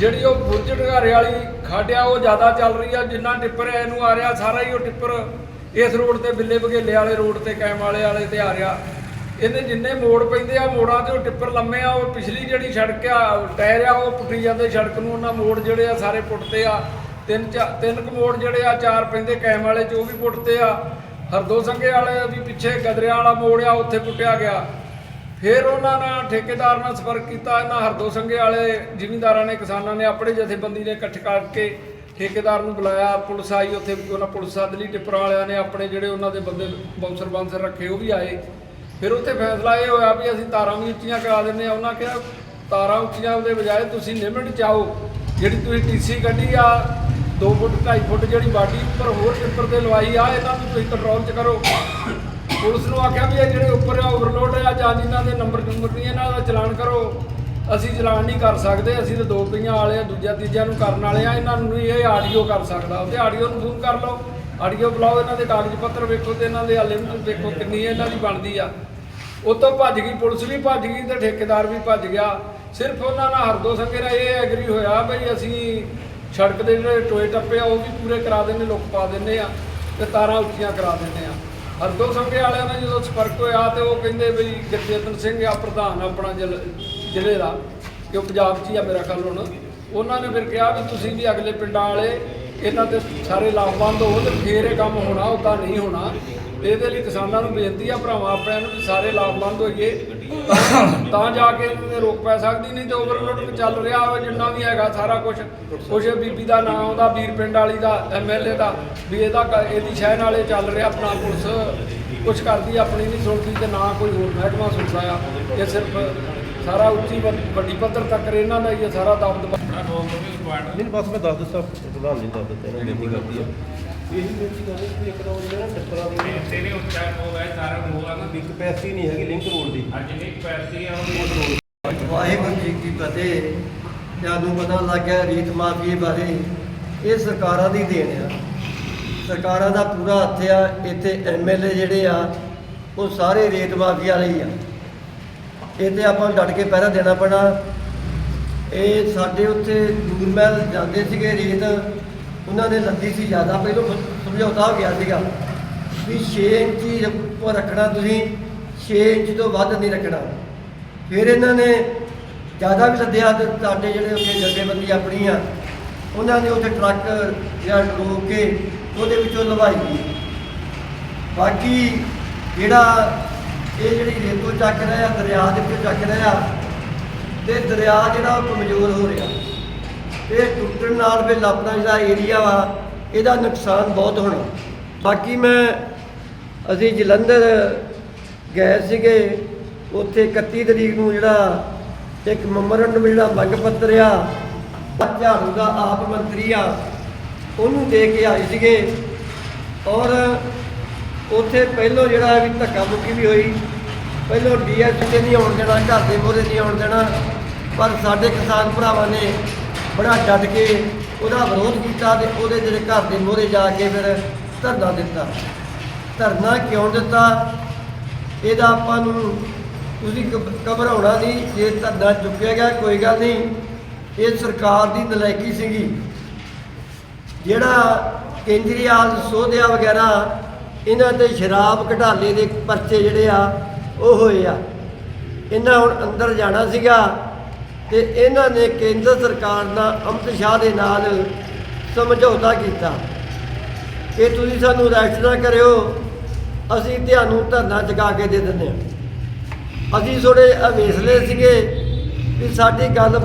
ਜਿਹੜੀ ਉਹ ਬੁਰਜ ਢਗਾਰੇ ਵਾਲੀ ਖੱਡ ਆ, ਉਹ ਜ਼ਿਆਦਾ ਚੱਲ ਰਹੀ ਆ, ਜਿੰਨਾ ਟਿੱਪਰ ਇਹਨੂੰ ਆ ਰਿਹਾ, ਸਾਰਾ ਹੀ ਉਹ ਟਿੱਪਰ ਇਸ ਰੋਡ ਤੇ ਬਿੱਲੇ ਬਗੇਲੇ ਵਾਲੇ ਰੋਡ ਤੇ, ਕੈਮ ਵਾਲੇ ਵਾਲੇ ਤੇ ਆ ਰਿਹਾ। ਇਹਨੇ ਜਿੰਨੇ ਮੋੜ ਪੈਂਦੇ ਆ, ਮੋੜਾਂ ਤੇ ਉਹ ਟਿੱਪਰ ਲੰਮੇ ਆ, ਉਹ ਪਿਛਲੀ ਜਿਹੜੀ ਸੜਕ ਆ ਟਾਇਰ ਆ, ਉਹ ਪੁੱਟੀ ਜਾਂਦੇ ਸੜਕ ਨੂੰ, ਉਹਨਾਂ ਮੋੜ ਜਿਹੜੇ ਆ ਸਾਰੇ ਪੁੱਟਦੇ ਆ। ਤਿੰਨ ਚਾ- ਤਿੰਨ ਕੁ ਮੋੜ ਜਿਹੜੇ ਆ, ਚਾਰ ਪੈਂਦੇ ਕੈਮ ਵਾਲੇ, ਚ ਉਹ ਵੀ ਪੁੱਟਦੇ ਆ। ਹਰਦੋ ਸੰਘੇ ਵਾਲੇ ਵੀ ਪਿੱਛੇ ਗਦਰਿਆਂ ਵਾਲਾ ਮੋੜ ਆ, ਉੱਥੇ ਪੁੱਟਿਆ ਗਿਆ। ਫਿਰ ਉਹਨਾਂ ਨਾਲ ਠੇਕੇਦਾਰ ਨਾਲ ਸੰਪਰਕ ਕੀਤਾ, ਇਹਨਾਂ ਹਰਦੋ ਸੰਘੇ ਵਾਲੇ ਜ਼ਿਮੀਂਦਾਰਾਂ ਨੇ, ਕਿਸਾਨਾਂ ਨੇ ਆਪਣੇ ਜਥੇਬੰਦੀ ਨੇ ਇਕੱਠ ਕਰਕੇ ਠੇਕੇਦਾਰ ਨੂੰ ਬੁਲਾਇਆ, ਪੁਲਿਸ ਆਈ ਉੱਥੇ ਉਹਨਾਂ ਪੁਲਿਸ ਸੱਦ ਲਈ ਟਿੱਪਰਾਂ ਵਾਲਿਆਂ ਨੇ ਆਪਣੇ ਜਿਹੜੇ ਉਹਨਾਂ ਦੇ ਬੰਦੇ ਬਾਉਂਸਰ ਬਾਂਸਰ ਰੱਖੇ ਉਹ ਵੀ ਆਏ। ਫਿਰ ਉੱਥੇ ਫੈਸਲਾ ਇਹ ਹੋਇਆ ਵੀ ਅਸੀਂ ਤਾਰਾਂ ਵੀ ਉੱਚੀਆਂ ਕਰਾ ਦਿੰਦੇ ਆ ਉਹਨਾਂ ਕਿਹਾ, ਤਾਰਾਂ ਉੱਚੀਆਂ ਦੇ ਬਜਾਏ ਤੁਸੀਂ ਲਿਮਿਟ ਚਾਓ ਜਿਹੜੀ ਤੁਸੀਂ ਟੀਸੀ ਕੱਢੀ ਆ 2 ਫੁੱਟ 2.5 ਫੁੱਟ ਜਿਹੜੀ ਬਾਡੀ ਉੱਪਰ ਹੋਰ ਟਿੱਪਰ ਤੇ ਲਵਾਈ ਆ, ਇਹਨਾਂ ਨੂੰ ਤੁਸੀਂ ਕੰਟਰੋਲ 'ਚ ਕਰੋ। ਪੁਲਿਸ ਨੂੰ ਆਖਿਆ ਵੀ ਇਹ ਜਿਹੜੇ ਉੱਪਰ ਆ ਓਵਰਲੋਡ ਆ ਜਾਂ ਜਿਨ੍ਹਾਂ ਦੇ ਨੰਬਰ ਨੰਬਰ ਨਹੀਂ ਇਹਨਾਂ ਦਾ ਚਲਾਨ ਕਰੋ, ਅਸੀਂ ਚਲਾਨ ਨਹੀਂ ਕਰ ਸਕਦੇ, ਅਸੀਂ ਤਾਂ ਦੋ ਪਈਆਂ ਵਾਲੇ ਆ, ਦੂਜਾ ਤੀਜਾ ਨੂੰ ਕਰਨ ਵਾਲੇ ਆ, ਇਹਨਾਂ ਨੂੰ ਨਹੀਂ ਇਹ ਆਡੀਓ ਕਰ ਸਕਦਾ, ਉਹਦੇ ਆਡੀਓ ਨੂੰ ਫੋਨ ਕਰ ਲਓ ਆਡੀਓ ਬੁਲਾਓ, ਇਹਨਾਂ ਦੇ ਕਾਗਜ਼ ਪੱਤਰ ਵੇਖੋ ਤੇ ਇਹਨਾਂ ਦੇ ਲਿਮਟ ਦੇਖੋ ਕਿੰਨੀ ਇਹਨਾਂ ਦੀ ਬਣਦੀ ਆ। ਉਹ ਤੋਂ ਭੱਜ ਗਈ, ਪੁਲਿਸ ਵੀ ਭੱਜ ਗਈ ਤੇ ਠੇਕੇਦਾਰ ਵੀ ਭੱਜ ਗਿਆ। ਸਿਰਫ ਉਹਨਾਂ ਨਾਲ ਹਰਦੋ ਸੰਗੇ ਨਾਲ ਇਹ ਐਗਰੀ ਹੋਇਆ ਬਈ ਅਸੀਂ ਸੜਕ ਦੇ ਜਿਹੜੇ ਟੋਏ ਟੱਪੇ ਆ, ਉਹ ਵੀ ਪੂਰੇ ਕਰਾ ਦਿੰਦੇ ਲੋਕ ਪਾ ਦਿੰਦੇ ਆ ਤੇ ਤਾਰਾਂ ਉੱਚੀਆਂ ਕਰਾ ਦਿੰਦੇ ਆ। ਹਰਦੋ ਸੰਘੇ ਵਾਲਿਆਂ ਨਾਲ ਜਦੋਂ ਸੰਪਰਕ ਹੋਇਆ ਤੇ ਉਹ ਕਹਿੰਦੇ ਵੀ ਗੁਰਚੇਤਨ ਸਿੰਘ ਆ, ਪ੍ਰਧਾਨ ਆਪਣਾ ਜ਼ਿਲ- ਜ਼ਿਲ੍ਹੇ ਦਾ, ਕਿ ਉਹ ਪੰਜਾਬ 'ਚ ਹੀ ਆ ਮੇਰਾ ਖਿਆਲ ਹੁਣ। ਉਹਨਾਂ ਨੇ ਫਿਰ ਕਿਹਾ ਵੀ ਤੁਸੀਂ ਵੀ ਅਗਲੇ ਪਿੰਡਾਂ ਵਾਲੇ ਇਹਨਾਂ ਤੇ ਸਾਰੇ ਲਾਭਬੰਦ ਹੋ ਤੇ ਫੇਰ ਇਹ ਕੰਮ ਹੋਣਾ ਉਦਾਂ ਨਹੀਂ ਹੋਣਾ। ਇਹਦੇ ਲਈ ਕਿਸਾਨਾਂ ਨੂੰ ਬੇਨਤੀ ਆ, ਭਰਾਵਾਂ ਆਪਣਿਆਂ ਨੂੰ ਵੀ ਸਾਰੇ ਲਾਭਬੰਦ ਹੋਈਏ। ਤਾਂ- ਜਾ ਕੇ ਇਹਨੂੰ ਰੋਕ ਪੈ ਸਕਦੀ, ਨਹੀਂ ਤੇ ਓਵਰਲੋਡ ਚੱਲ ਰਿਹਾ ਹੋਵੇ ਜਿੰਨਾ ਵੀ ਹੈਗਾ ਸਾਰਾ ਕੁਝ ਕੁਛ ਬੀਬੀ ਦਾ ਨਾਮ ਆਉਂਦਾ, ਵੀਰ ਪਿੰਡ ਵਾਲੀ ਦਾ ਐਮਐਲਏ ਦਾ, ਵੀ ਇਹਦਾ ਕ- ਇਹਦੀ ਸ਼ਹਿ ਨਾਲੇ ਚੱਲ ਰਿਹਾ ਆਪਣਾ ਪੁਲਿਸ। ਕੁਝ ਕਰਦੀ, ਆਪਣੀ ਨਹੀਂ ਸੁਣਦੀ ਤੇ ਨਾ ਕੋਈ ਹੋਰ ਮਹਿਕਮਾ ਸੁਣਦਾ ਆ, ਇਹ ਸਿਰਫ ਸਾਰਾ ਉੱਚੀ ਵੱਡੀ ਪੱਧਰ ਤੱਕ ਇਹਨਾਂ ਦਾ ਹੀ ਇਹ ਸਾਰਾ ਦਬਦਬਾ ਨਹੀਂ ਬਸ ਮੈਂ ਦੱਸ ਦਿੱਤਾ ਪ੍ਰਧਾਨ ਜੀ ਦੱਸ ਦਿੱਤਾ ਇਹਨਾਂ ਨੇ ਬੇਨਤੀ ਕਰਦੀ ਆ। ਇਹੀ ਬੇਨਤੀ ਕਰਨੀ ਕਿ ਇੱਕ ਤਾਂ ਨੇ ਟੱਕਰਾਂ ਦੀ ਤੇਰੇ ਉੱਚਾ ਹੋ ਗਿਆ ਸਾਰਾ ਮੋਲਾ ਨਾ। ਦੀ ਕਪੈਸਿਟੀ ਨਹੀਂ ਹੈਗੀ ਲਿੰਕ ਰੋਡ ਦੀ। ਅੱਜ ਨਹੀਂ ਪੈਸੀ ਆ। ਉਹ ਵਾਹਿਗੁਰੂ ਜੀ ਕੀ ਫਤਿਹ। ਤੁਹਾਨੂੰ ਪਤਾ ਲੱਗ ਗਿਆ ਰੀਤ ਮਾਫੀਏ ਬਾਰੇ। ਇਹ ਸਰਕਾਰਾਂ ਦੀ ਦੇਣ ਆ। ਸਰਕਾਰਾਂ ਦਾ ਪੂਰਾ ਹੱਥ ਆ। ਇੱਥੇ ਐਮਐਲਏ ਜਿਹੜੇ ਆ ਉਹ ਸਾਰੇ ਰੇਤ ਮਾਫੀਆ ਲਈ ਆ। ਇਹ ਤੇ ਆਪਾਂ ਨੂੰ ਡਟ ਕੇ ਪਹਿਰਾ ਦੇਣਾ ਪੈਣਾ। ਇਹ ਸਾਡੇ ਉੱਥੇ ਦੂਰਮਹਿਲ ਜਾਂਦੇ ਸੀਗੇ ਰੇਤ। ਉਹਨਾਂ ਨੇ ਲੱਦੀ ਸੀ ਜ਼ਿਆਦਾ। ਪਹਿਲਾਂ ਸਮਝੌਤਾ ਹੋ ਗਿਆ ਸੀਗਾ ਵੀ 6 ਇੰਚ ਉੱਪਰ ਰੱਖਣਾ ਤੁਸੀਂ। 6 ਇੰਚ ਤੋਂ ਵੱਧ ਨਹੀਂ ਰੱਖਣਾ। ਫਿਰ ਇਹਨਾਂ ਨੇ ਜ਼ਿਆਦਾ ਵੀ ਲੱਦਿਆ ਤੇ ਸਾਡੇ ਜਿਹੜੇ ਉੱਥੇ ਜਥੇਬੰਦੀ ਆਪਣੀ ਆ, ਉਹਨਾਂ ਨੇ ਉੱਥੇ ਟਰੱਕ ਜਾਂ ਰੋਕ ਕੇ ਉਹਦੇ ਵਿੱਚੋਂ ਲਵਾਈ। ਬਾਕੀ ਜਿਹੜਾ ਇਹ ਜਿਹੜੀ ਰੇਤੋਂ ਚੱਕ ਰਿਹਾ ਦਰਿਆ ਦੇ ਵਿੱਚੋਂ ਚੱਕ ਰਿਹਾ ਤੇ ਦਰਿਆ ਜਿਹੜਾ ਉਹ ਕਮਜ਼ੋਰ ਹੋ ਰਿਹਾ। ਇਹ ਟੁੱਟਣ ਨਾਲ ਫਿਰ ਆਪਣਾ ਜਿਹੜਾ ਏਰੀਆ ਵਾ, ਇਹਦਾ ਨੁਕਸਾਨ ਬਹੁਤ ਹੋਣਾ। ਬਾਕੀ ਮੈਂ, ਅਸੀਂ ਜਲੰਧਰ ਗਏ ਸੀਗੇ, ਉੱਥੇ 31 ਤਰੀਕ ਨੂੰ ਜਿਹੜਾ ਇੱਕ ਮੈਮੋਰੰਡਮ ਜਿਹੜਾ ਮੰਗ ਪੱਤਰ ਆ ਝਾੜੂ ਦਾ ਆਪ ਮੰਤਰੀ ਆ, ਉਹਨੂੰ ਦੇ ਕੇ ਆਏ ਸੀਗੇ। ਔਰ ਉੱਥੇ ਪਹਿਲੋਂ ਜਿਹੜਾ ਵੀ ਧੱਕਾ ਮੁੱਕੀ ਵੀ ਹੋਈ ਪਹਿਲੋਂ ਡੀਐਸ ਤੇ ਨਹੀਂ ਆਉਣ ਦੇਣਾ, ਘਰ ਦੇ ਮੋਹਰੇ ਨਹੀਂ ਆਉਣ ਦੇਣਾ, ਪਰ ਸਾਡੇ ਕਿਸਾਨ ਭਰਾਵਾਂ ਨੇ ਬੜਾ ਡਟ ਕੇ ਉਹਦਾ ਵਿਰੋਧ ਕੀਤਾ ਤੇ ਉਹਦੇ ਜਿਹੜੇ ਘਰ ਦੇ ਮੋਹਰੇ ਜਾ ਕੇ ਫਿਰ ਧਰਨਾ ਦਿੱਤਾ। ਧਰਨਾ ਕਿਉਂ ਦਿੱਤਾ? ਇਹਦਾ ਆਪਾਂ ਨੂੰ ਤੁਸੀਂ ਘਬਰਾਉਣਾ ਨਹੀਂ, ਜੇ ਧਰਨਾ ਚੁੱਕਿਆ ਗਿਆ, ਕੋਈ ਗੱਲ ਨਹੀਂ। ਇਹ ਸਰਕਾਰ ਦੀ ਨਲਾਇਕੀ ਸੀਗੀ। ਜਿਹੜਾ ਕੇਂਦਰੀ ਆਲ ਸੋਧਿਆ ਵਗੈਰਾ, ਇਹਨਾਂ ਤੇ ਸ਼ਰਾਬ ਘਟਾਲੇ ਦੇ ਪਰਚੇ ਜਿਹੜੇ ਆ ਉਹ ਹੋਏ ਆ ਇਹਨਾਂ ਹੁਣ ਅੰਦਰ ਜਾਣਾ ਸੀਗਾ ਤੇ ਇਹਨਾਂ ਨੇ ਕੇਂਦਰ ਸਰਕਾਰ ਨਾਲ ਅਮਿਤ ਸ਼ਾਹ ਦੇ ਨਾਲ ਸਮਝੌਤਾ ਕੀਤਾ। ਕਿ ਤੁਸੀਂ ਸਾਨੂੰ ਅਰੈਸਟ ਨਾ ਕਰਿਓ, ਅਸੀਂ ਤੁਹਾਨੂੰ ਧਰਨਾ ਚੁਕਾ ਕੇ ਦੇ ਦਿੰਦੇ ਹਾਂ। ਅਸੀਂ ਥੋੜੇ ਅਵੇਸਲੇ ਸੀਗੇ ਵੀ ਸਾਡੀ ਗੱਲ